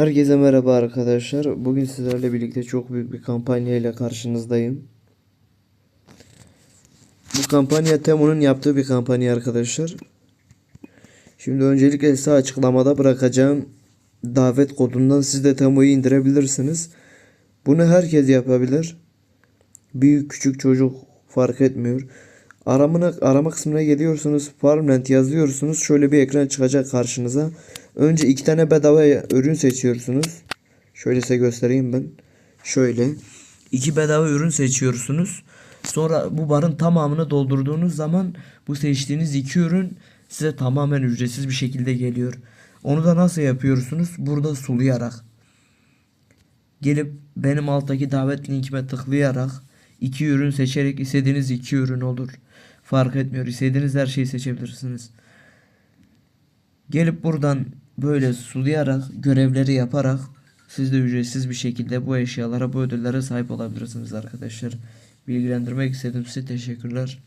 Herkese merhaba arkadaşlar. Bugün sizlerle birlikte çok büyük bir kampanya ile karşınızdayım. Bu kampanya Temu'nun yaptığı bir kampanya arkadaşlar. Şimdi öncelikle sağ açıklamada bırakacağım davet kodundan siz de Temu'yu indirebilirsiniz. Bunu herkes yapabilir. Büyük küçük çocuk fark etmiyor. Aramına, arama kısmına geliyorsunuz. Farmland yazıyorsunuz. Şöyle bir ekran çıkacak karşınıza. Önce iki tane bedava ürün seçiyorsunuz. Şöyle size göstereyim ben. Şöyle. iki bedava ürün seçiyorsunuz. Sonra bu barın tamamını doldurduğunuz zaman bu seçtiğiniz iki ürün size tamamen ücretsiz bir şekilde geliyor. Onu da nasıl yapıyorsunuz? Burada sulayarak. Gelip benim alttaki davet linkime tıklayarak iki ürün seçerek istediğiniz iki ürün olur. Fark etmiyor. İstediğiniz her şeyi seçebilirsiniz. Gelip buradan böyle sulayarak görevleri yaparak siz de ücretsiz bir şekilde bu eşyalara bu ödüllere sahip olabilirsiniz arkadaşlar. Bilgilendirmek istedim size teşekkürler.